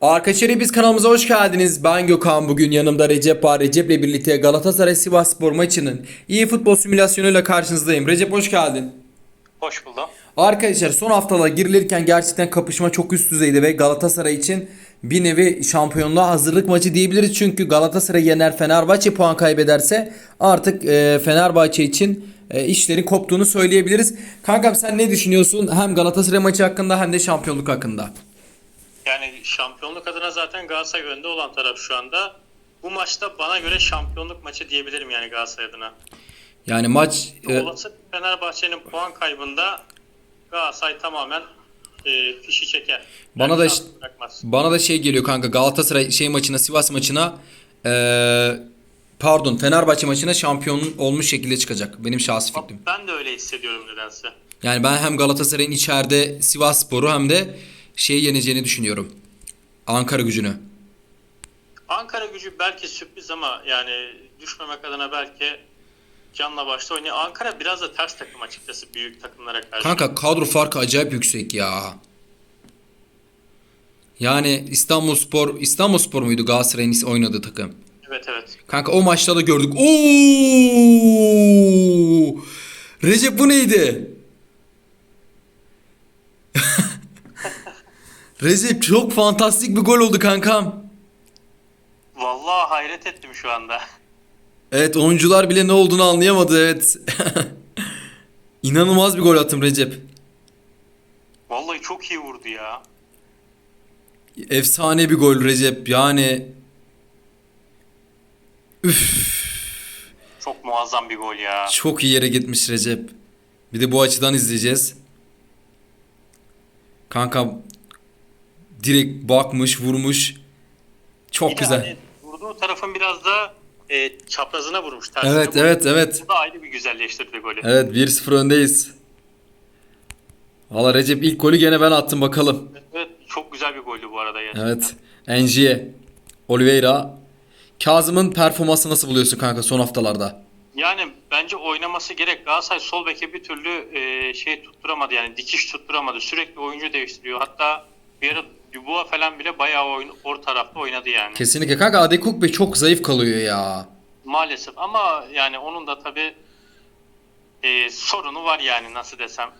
Arkadaşlar biz kanalımıza hoş geldiniz. Ben Gökhan. Bugün yanımda Recep var. Recep'le birlikte Galatasaray Sivas Spor maçının iyi futbol simülasyonuyla karşınızdayım. Recep hoş geldin. Hoş buldum. Arkadaşlar son haftalar girilirken gerçekten kapışma çok üst düzeydi ve Galatasaray için bir nevi şampiyonluğa hazırlık maçı diyebiliriz. Çünkü Galatasaray yener Fenerbahçe puan kaybederse artık e, Fenerbahçe için e, işlerin koptuğunu söyleyebiliriz. Kankam sen ne düşünüyorsun hem Galatasaray maçı hakkında hem de şampiyonluk hakkında? Yani şampiyonluk adına zaten Galatasaray önde olan taraf şu anda. Bu maçta bana göre şampiyonluk maçı diyebilirim yani Galatasaray adına. Yani maç e, Olası Fenerbahçe'nin puan kaybında Galatasaray tamamen e, fişi çeker. Bana Yani da işte-. Bana da şey geliyor kanka Galatasaray şey maçına Sivas maçına eee, pardon Fenerbahçe maçına şampiyon olmuş şekilde çıkacak. Benim şahsi fikrim. Ben de öyle hissediyorum nedense. Yani ben hem Galatasaray'ın içeride Sivas Sporu hem de şeyi yeneceğini düşünüyorum. Ankara gücünü. Ankara gücü belki sürpriz ama yani düşmemek adına belki canla başla oynuyor. Ankara biraz da ters takım açıkçası büyük takımlara karşı. Kanka kadro farkı acayip yüksek ya. Yani İstanbul Spor, İstanbul Spor muydu Galatasaray'ın oynadığı takım? Evet evet. Kanka o maçta da gördük. Oo! Recep bu neydi? Recep çok fantastik bir gol oldu kankam. Vallahi hayret ettim şu anda. Evet oyuncular bile ne olduğunu anlayamadı evet. İnanılmaz bir gol attım Recep. Vallahi çok iyi vurdu ya. Efsane bir gol Recep yani. Çok muazzam bir gol ya. Çok iyi yere gitmiş Recep. Bir de bu açıdan izleyeceğiz. Kanka direkt bakmış, vurmuş. Çok Bir güzel. hani vurduğu tarafın biraz da e, çaprazına vurmuş. tersine Evet, vurmuş. evet, evet. Bu da ayrı bir güzelleştirdi golü. Evet 1-0 öndeyiz. Valla Recep ilk golü gene ben attım bakalım. Evet, çok güzel bir goldü bu arada gerçekten. Evet. Enjiye. Oliveira. Kazım'ın performansı nasıl buluyorsun kanka son haftalarda? Yani bence oynaması gerek. Galatasaray sol beke bir türlü e, şey tutturamadı yani dikiş tutturamadı. Sürekli oyuncu değiştiriyor. Hatta bir ara Dubois falan bile bayağı oyun, or tarafta oynadı yani. Kesinlikle kanka Adekuk Bey çok zayıf kalıyor ya. Maalesef ama yani onun da tabi e, sorunu var yani nasıl desem.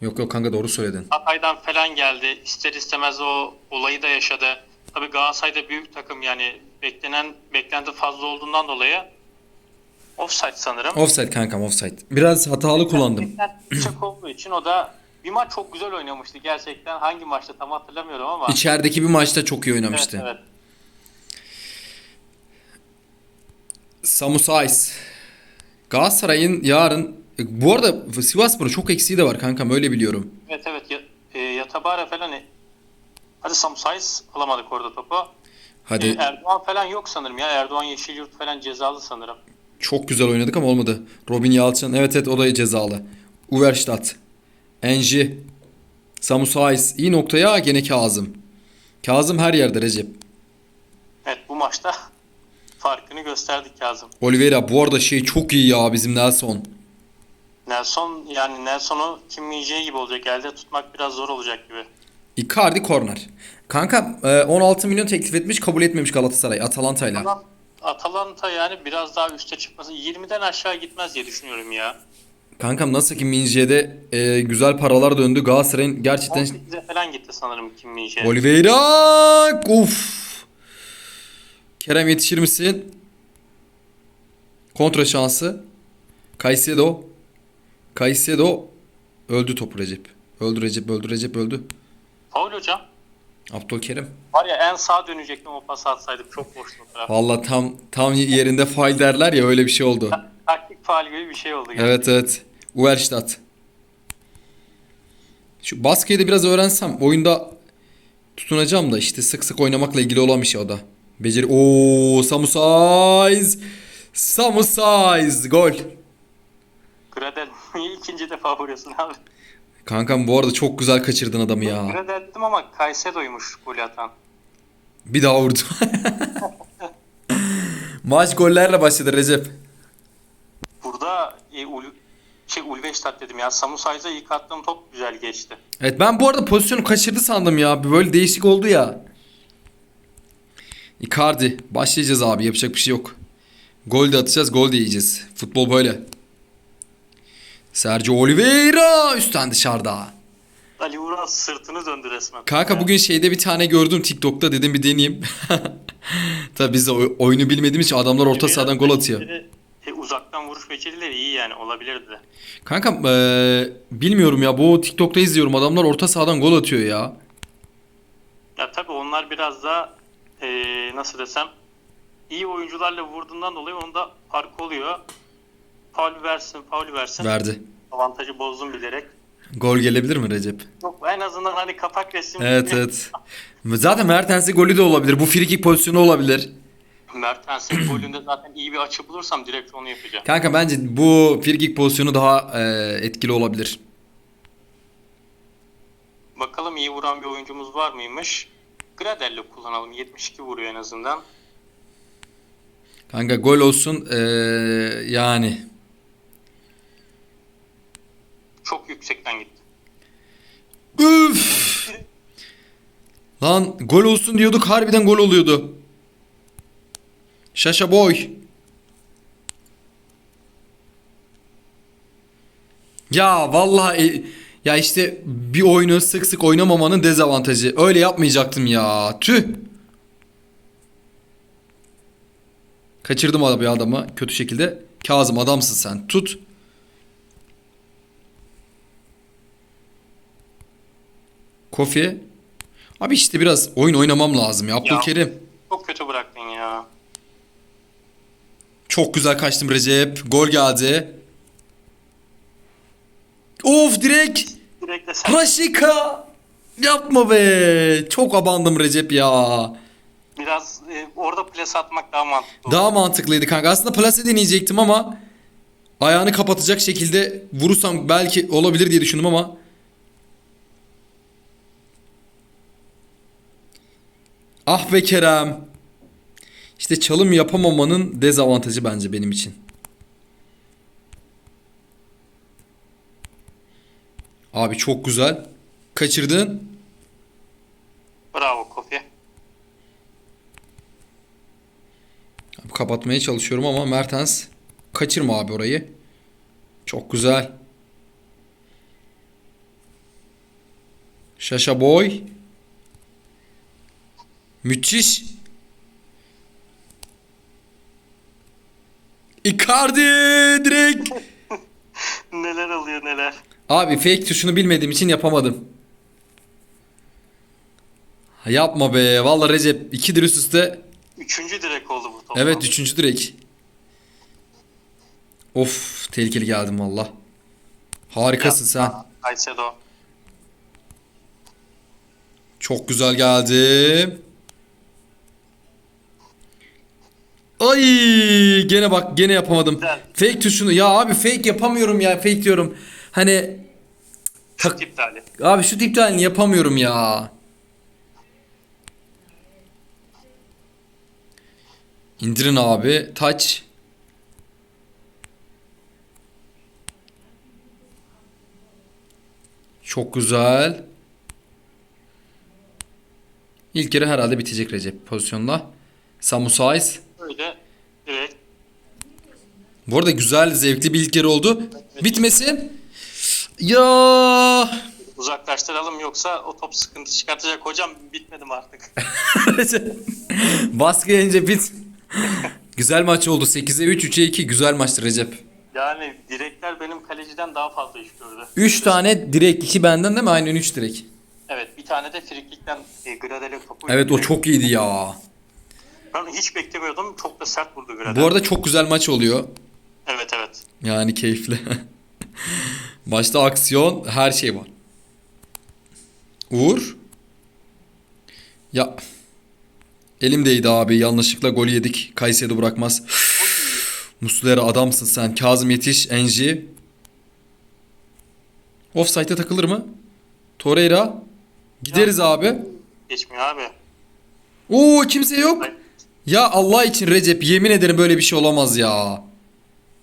Yok yok kanka doğru söyledin. Hatay'dan falan geldi. İster istemez o olayı da yaşadı. Tabii Galatasaray'da büyük takım yani beklenen beklenti fazla olduğundan dolayı offside sanırım. Offside kankam offside. Biraz hatalı kullandım. Çok olduğu için o da bir maç çok güzel oynamıştı gerçekten. Hangi maçta tam hatırlamıyorum ama. İçerideki bir maçta çok iyi evet, oynamıştı. evet. Samu Saiz. Galatasaray'ın yarın e, bu arada Sivasspor'un çok eksiği de var kankam öyle biliyorum. Evet evet. Ya, e, Yatabara falan e, Hadi Samsayız alamadık orada topu. E, Hadi Erdoğan falan yok sanırım ya. Erdoğan Yeşilyurt falan cezalı sanırım. çok güzel oynadık ama olmadı. Robin Yalçın evet evet o da cezalı. Uverstadt. Enji. Samu Saiz. İyi noktaya gene Kazım. Kazım her yerde Recep. Evet bu maçta farkını gösterdik Kazım. Oliveira bu arada şey çok iyi ya bizim Nelson. Nelson yani Nelson'u Kim Min-jae gibi olacak. Elde tutmak biraz zor olacak gibi. Icardi korner. Kanka e, 16 milyon teklif etmiş kabul etmemiş Galatasaray Atalanta'yla. Atalanta yani biraz daha üste çıkması 20'den aşağı gitmez diye düşünüyorum ya. Kankam nasıl ki Minje'de e, güzel paralar döndü. Galatasaray'ın gerçekten 18'e falan gitti sanırım Kim Min-jae. Oliveira uf. Kerem yetişir misin? Kontra şansı. Caicedo. Caicedo öldü topu Recep. Öldü Recep, öldü Recep, öldü. Faul hocam. Abdülkerim. Var ya en sağa dönecektim o pas atsaydım. Çok taraf. Valla tam tam yerinde fail derler ya öyle bir şey oldu. Taktik faal gibi bir şey oldu. gerçekten. Evet evet. Uverstadt. Şu baskeyi de biraz öğrensem oyunda tutunacağım da işte sık sık oynamakla ilgili olan bir şey o da. Beceri. Oo, Samu Saiz. Samu Saiz. Gol. Gradel ikinci defa vuruyorsun abi? Kankam bu arada çok güzel kaçırdın adamı ya. Gradel dedim ama Caicedo'ymuş golü atan. Bir daha vurdu. Maç gollerle başladı Recep. Şey Ulveştat dedim ya. Samu Saiz'e ilk attığım top güzel geçti. Evet ben bu arada pozisyonu kaçırdı sandım ya. Böyle değişik oldu ya. Icardi. Başlayacağız abi. Yapacak bir şey yok. Gol de atacağız. Gol de yiyeceğiz. Futbol böyle. Sergio Oliveira üstten dışarıda. Ali Uras sırtını döndü resmen. Kanka bugün şeyde bir tane gördüm TikTok'ta dedim bir deneyeyim. Tabii biz de oy- oyunu bilmediğimiz için adamlar orta sahadan gol atıyor. E, uzaktan vuruş becerileri iyi yani olabilirdi de. Kanka eee, bilmiyorum ya bu TikTok'ta izliyorum adamlar orta sahadan gol atıyor ya. Ya tabii onlar biraz daha e, nasıl desem iyi oyuncularla vurduğundan dolayı onda fark oluyor. Faul versin, faul versin. Verdi. Avantajı bozdum bilerek. Gol gelebilir mi Recep? Yok en azından hani kapak resim. Evet evet. Zaten Mertens'in golü de olabilir. Bu frikik pozisyonu olabilir. Mertens'in golünde zaten iyi bir açı bulursam direkt onu yapacağım. Kanka bence bu frikik pozisyonu daha eee, etkili olabilir. Bakalım iyi vuran bir oyuncumuz var mıymış? Gradel'le kullanalım. 72 vuruyor en azından. Kanka gol olsun eee, yani. Çok yüksekten gitti. Üf! Lan gol olsun diyorduk harbiden gol oluyordu. Şaşa boy. Ya vallahi ya işte bir oyunu sık sık oynamamanın dezavantajı. Öyle yapmayacaktım ya. Tüh. Kaçırdım abi adamı kötü şekilde. Kazım adamsın sen. Tut. Kofi. Abi işte biraz oyun oynamam lazım ya. Abdülkerim. Çok kötü bıraktın ya. Çok güzel kaçtım Recep. Gol geldi. Of direkt. Direkt de sen Raşika. Yapma be. Çok abandım Recep ya. biraz e, orada plas atmak daha mantıklı. Daha mantıklıydı kanka. Aslında plase deneyecektim ama ayağını kapatacak şekilde vurursam belki olabilir diye düşündüm ama Ah be Kerem. İşte çalım yapamamanın dezavantajı bence benim için. Abi çok güzel. Kaçırdın. Bravo Kofi. Abi kapatmaya çalışıyorum ama Mertens kaçırma abi orayı. Çok güzel. Şaşa boy. Müthiş. Icardi direkt. Neler oluyor neler. Abi fake tuşunu bilmediğim için yapamadım. Yapma be. Vallahi Recep ikidir üst üste Üçüncü direk oldu bu top. Evet üçüncü direk. Of tehlikeli geldim valla. Harikasın sen. Caicedo. Çok güzel geldi. Ay gene bak gene yapamadım. Güzel. Fake tuşunu ya abi fake yapamıyorum ya fake diyorum. Hani Şut iptali. abi şu tip halini yapamıyorum ya. İndirin abi. Touch. Çok güzel. İlk yarı herhalde bitecek Recep pozisyonda. Samu Saiz. Böyle direkt Bu arada güzel, zevkli bir ilk yarı oldu. Bitmesin. Ya. uzaklaştıralım yoksa o top sıkıntı çıkartacak. Hocam bitmedim artık. Baskı yiyince bit. güzel maç oldu. 8'e 3, 3'e 2. Güzel maçtı Recep. Yani direkler benim kaleciden daha fazla iş gördü. 3 tane direkt, 2 benden değil mi? Aynen 3 direkt. Evet bir tane de frikikten e, Gradel'e topu. Evet o çok iyiydi ya. Ben hiç beklemiyordum. Çok da sert vurdu Gradel. Bu arada çok güzel maç oluyor. Evet evet. Yani keyifli. Başta aksiyon, her şey var. Uğur. Ya. Elimdeydi abi. Yanlışlıkla gol yedik. Kayseri bırakmaz. Muslera adamsın sen. Kazım yetiş. Enji. Offside'e takılır mı? Torreira. Gideriz abi. Geçmiyor abi. Oo kimse yok. Ya Allah için Recep yemin ederim böyle bir şey olamaz ya.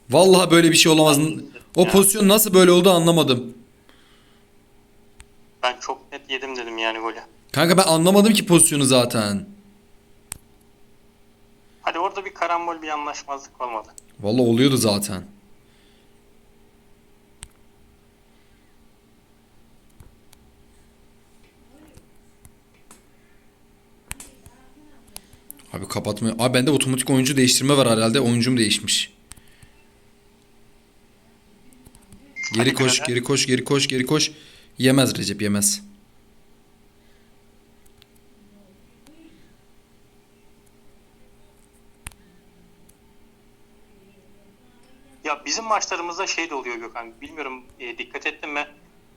Vallahi böyle bir şey olamaz. O pozisyon nasıl böyle oldu anlamadım. Ben çok net yedim dedim yani golü. Kanka ben anlamadım ki pozisyonu zaten. orada bir karambol bir anlaşmazlık olmadı. Vallahi oluyordu zaten. Abi kapatmıyor. Abi bende otomatik oyuncu değiştirme var herhalde. Oyuncum değişmiş. Geri Hadi koş, geri koş, geri koş, geri koş. Yemez Recep, yemez. Ya bizim maçlarımızda şey de oluyor Gökhan. Bilmiyorum e, dikkat ettin mi?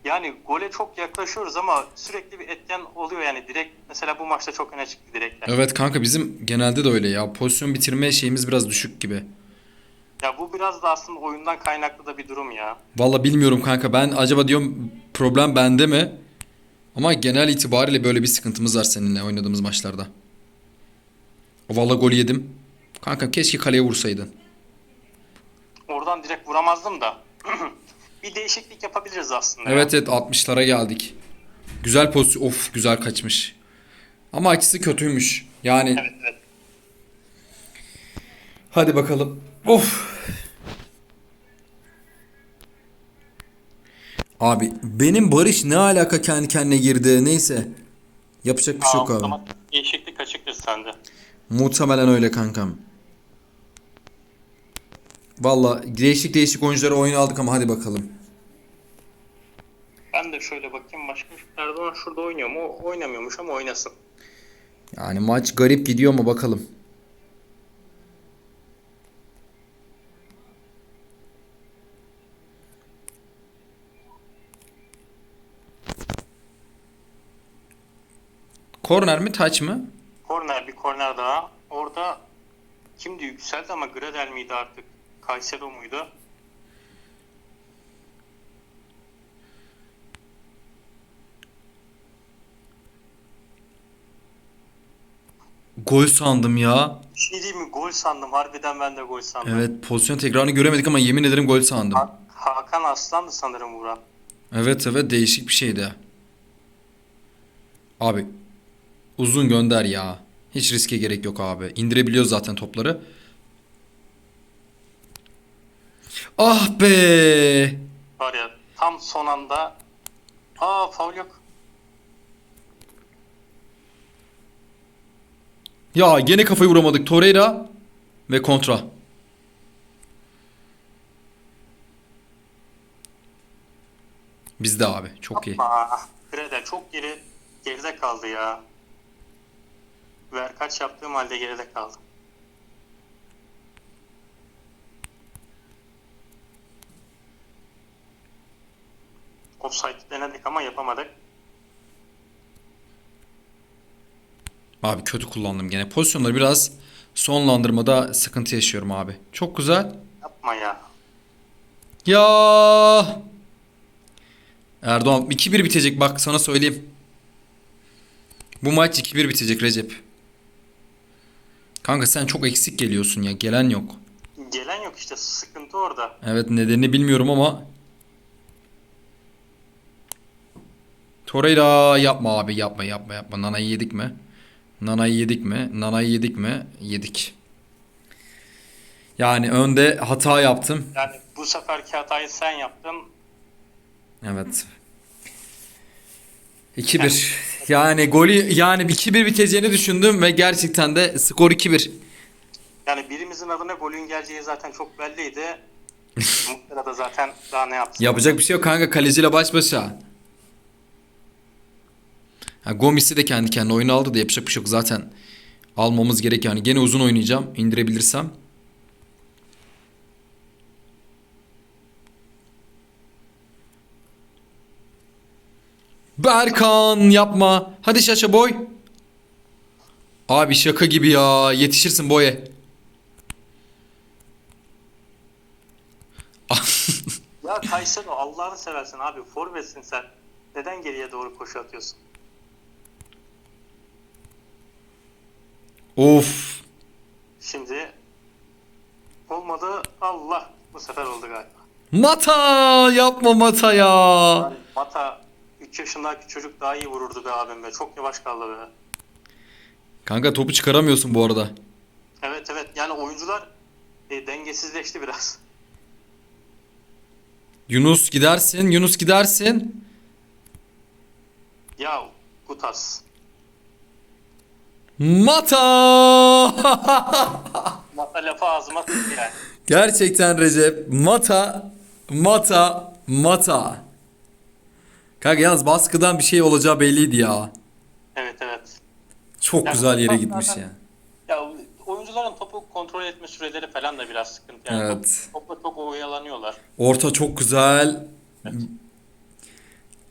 Yani gole çok yaklaşıyoruz ama sürekli bir etken oluyor yani direkt mesela bu maçta çok öne çıktı direkler. Evet kanka bizim genelde de öyle ya. Pozisyon bitirme şeyimiz biraz düşük gibi. Ya bu biraz da aslında oyundan kaynaklı da bir durum ya. Valla bilmiyorum kanka. Ben acaba diyorum problem bende mi? Ama genel itibariyle böyle bir sıkıntımız var seninle oynadığımız maçlarda. Valla gol yedim. Kanka keşke kaleye vursaydın. Oradan direkt vuramazdım da. bir değişiklik yapabiliriz aslında. Evet evet 60'lara geldik. Güzel pozisyon. Of güzel kaçmış. Ama açısı kötüymüş. Yani Evet evet. hadi bakalım. Of. Abi benim Barış ne alaka kendi kendine girdi neyse. Yapacak bir şey yok abi. Ama değişiklik açıktır sende. Muhtemelen öyle kankam. Valla değişik değişik oyuncuları oyuna aldık ama hadi bakalım. Ben de şöyle bakayım başka Erdoğan şurada oynuyor mu? Oynamıyormuş ama oynasın. Yani maç garip gidiyor mu bakalım. Korner mi taç mı? Korner bir korner daha. Orada kimdi yükseldi ama Gradel miydi artık? Kaysero muydu? Gol sandım ya. Bir şey değil mi? Gol sandım. Harbiden ben de gol sandım. Evet pozisyon tekrarını göremedik ama yemin ederim gol sandım. Ha- Hakan Aslan'dı sanırım vuran. Evet evet değişik bir şeydi. Abi uzun gönder ya. Hiç riske gerek yok abi. İndirebiliyor zaten topları. Ah be. Var ya tam son anda Aa faul yok. Ya gene kafayı vuramadık. Torreira ve kontra. Bizde abi. Çok iyi. Gradel çok geri geride kaldı ya. Ver kaç yaptığım halde geride kaldı. Offside denedik ama yapamadık. Abi kötü kullandım gene. Pozisyonları biraz sonlandırmada sıkıntı yaşıyorum abi. Çok güzel. Yapma ya. Ya Erdoğan 2-1 bitecek bak sana söyleyeyim. Bu maç 2-1 bitecek Recep. Kanka sen çok eksik geliyorsun ya. Gelen yok. Gelen yok işte sıkıntı orada. Evet nedenini bilmiyorum ama Torreira yapma abi yapma yapma yapma. Nana'yı yedik mi? Nana'yı yedik mi? Nana'yı yedik mi? Yedik. Yani önde hata yaptım. Yani bu seferki hatayı sen yaptın. Evet. 2-1. Yani golü yani 2-1 biteceğini düşündüm ve gerçekten de skor 2-1. Yani birimizin adına golün geleceği zaten çok belliydi. Mutlaka da zaten daha ne yapsın. Yapacak bir şey yok kanka kaleciyle baş başa. Ha, Gomis'i de kendi kendine oyunu aldı da yapacak bir şey yok zaten. Almamız gerek yani. Gene uzun oynayacağım indirebilirsem. Berkan yapma. Hadi Şaşa boy. Abi şaka gibi ya. Yetişirsin boye. Ya Kayseri Allah'ını seversen abi forvetsin sen. Neden geriye doğru koşu atıyorsun? Of. Şimdi olmadı Allah bu sefer oldu galiba. Mata yapma Mata ya. Yani Mata 3 yaşındaki çocuk daha iyi vururdu be abim be. Çok yavaş kaldı be. Kanka topu çıkaramıyorsun bu arada. Evet evet yani e, dengesizleşti biraz. Yunus gidersin. Yunus gidersin. Ya Kutas. Mata! Mata lafı ağzıma tıktı yani. Gerçekten Recep. Mata. Mata. Mata. Kanka yalnız baskıdan bir şey olacağı belliydi ya. Evet evet. Çok Ya, güzel yere gitmiş ya. Ya oyuncuların topu kontrol etme süreleri falan da biraz sıkıntı. Yani Evet. top- topla çok oyalanıyorlar. Orta çok güzel.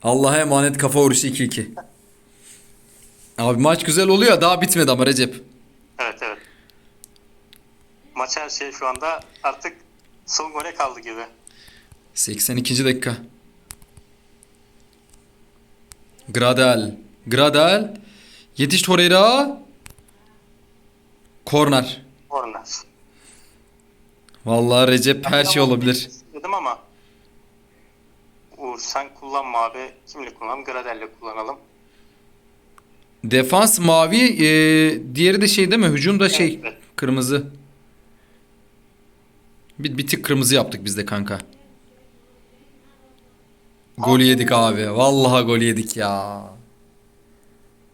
Allah'a emanet kafa vuruşu 2-2. Abi maç güzel oluyor. Daha bitmedi ama Recep. Evet evet. Maç her şey şu anda artık son gole kaldı gibi. 82. dakika. Gradel. Gradel. Yetiş Torreira. Korner. Korner. Vallahi Recep her şey olabilir. Dedim ama Uğur sen kullanma abi. Kimle kullanalım? Gradel'le kullanalım. Defans mavi, e, diğeri de şey değil mi? Hücum da şey kırmızı. Bir, bir tık kırmızı yaptık biz de kanka. Golü yedik abi. Vallahi gol yedik ya.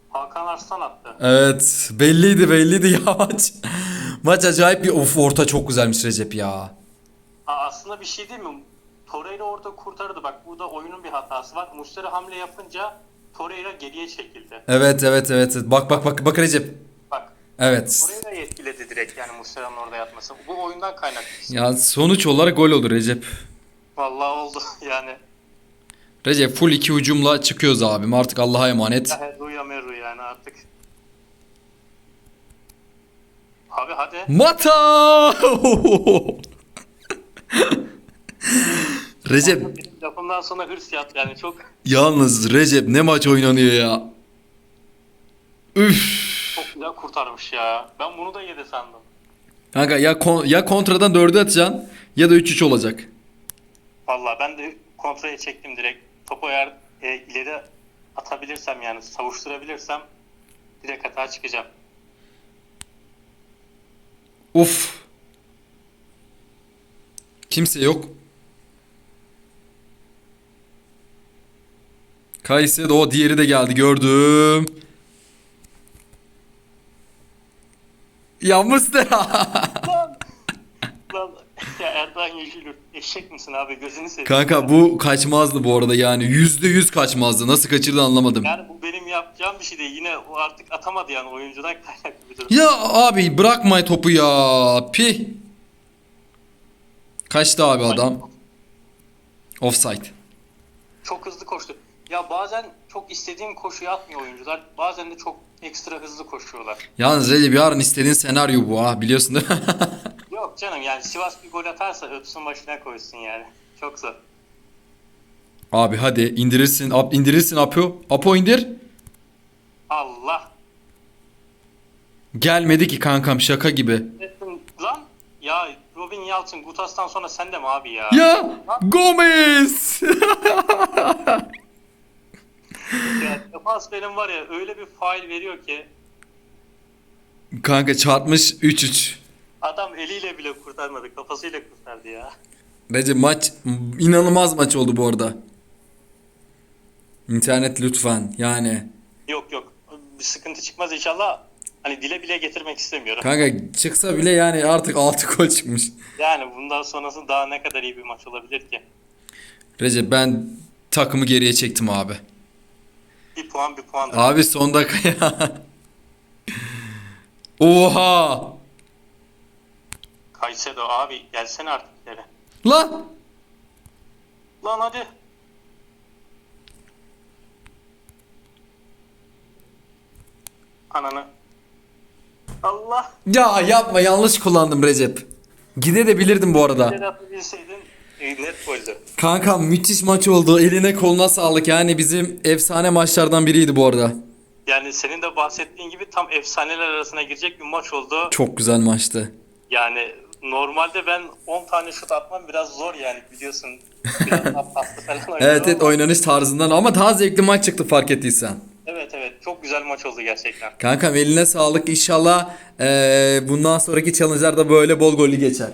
Hakan Arslan attı. Evet, belliydi belliydi ya maç. Maç acayip bir of orta çok güzelmiş Recep ya. Aa, aslında bir şey değil mi? Torreira orada kurtardı. Bak burada oyunun bir hatası var. Muslera hamle yapınca Torreira geriye çekildi. Evet evet evet. Bak bak bak bak Recep. Bak Evet. Torreira'yı etkiledi direkt yani Muslera'nın orada yatması. Bu oyundan kaynaklı. Ya sonuç olarak gol olur Recep. Vallahi oldu yani. Recep full iki hücumla çıkıyoruz abim. Artık Allah'a emanet. Ruya meru yani artık. Abi hadi. Mata! Recep Lafımdan sonra hırs yat yani çok yalnız Recep ne maç oynanıyor ya. Üf. çok güzel kurtarmış ya. Ben bunu da yedi sandım. Kanka ya kon- ya kontradan 4'ü atacaksın ya da 3-3 olacak. Vallahi ben de kontrole çektim direkt. Topu eğer e, ileri atabilirsem yani savuşturabilirsem direkt hata çıkacağım. Uf. Kimse yok. Kayse o diğeri de geldi gördüm. Ya Mustera. Lan! Ya Erdoğan Yücülür. Eşek misin abi gözünü seveyim. Kanka bu kaçmazdı bu arada yani yüzde yüz kaçmazdı. Nasıl kaçırdı anlamadım. Yani bu benim yapacağım bir şey değil. Yine o artık atamadı yani oyuncudan kaynaklı bir durum. Ya abi bırakma topu ya. Pi. Kaçtı abi adam. Offside. Çok hızlı koştu. Ya bazen çok istediğim koşuyu atmıyor oyuncular. Bazen de çok ekstra hızlı koşuyorlar. Yalnız Recep yarın istediğin senaryo bu ha biliyorsun değil mi? Yok canım yani Sivas bir gol atarsa öpsün başına koysun yani. Çok zor. abi hadi indirirsin. Ap, indirirsin Apo. Apo indir. Allah. Gelmedi ki kankam şaka gibi. Lan ya Robin Yalçın Gutas'tan sonra sen de mi abi ya? Ya Gomez. Ya defans benim var ya öyle bir fail veriyor ki Kanka çarpmış 3-3. adam eliyle bile kurtarmadı kafasıyla kurtardı ya. Recep maç inanılmaz maç oldu bu arada. İnternet lütfen yani. Yok yok bir sıkıntı çıkmaz inşallah. Hani dile bile getirmek istemiyorum. Kanka çıksa bile yani artık 6 gol çıkmış. Yani bundan sonrası daha ne kadar iyi bir maç olabilir ki? Recep ben takımı geriye çektim abi. Bir puan bir puan. Abi son dakika ya. Oha! Kaysedo abi gelsene artık ileri. Lan! Lan hadi. Ananı. Allah. Ya yapma yanlış kullandım Recep. Gide de bilirdim bu arada. Sedat'ı bilseydin e, net goldü. Kanka müthiş maç oldu. Eline koluna sağlık. Yani bizim efsane maçlardan biriydi bu arada. Yani senin de bahsettiğin gibi tam efsaneler arasına girecek bir maç oldu. Çok güzel maçtı. Yani normalde ben 10 tane şut atmam biraz zor yani biliyorsun. Biraz daha paslı falan Evet evet ama- oynanış tarzından ama daha zevkli maç çıktı fark ettiysen. Evet evet çok güzel maç oldu gerçekten. Kankam eline sağlık. İnşallah eee, bundan sonraki challenge'lar da böyle bol gollü geçer.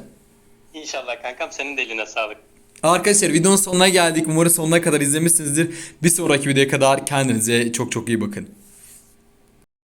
İnşallah kankam senin de eline sağlık. Arkadaşlar videonun sonuna geldik. Umarım sonuna kadar izlemişsinizdir. Bir sonraki videoya kadar kendinize çok çok iyi bakın.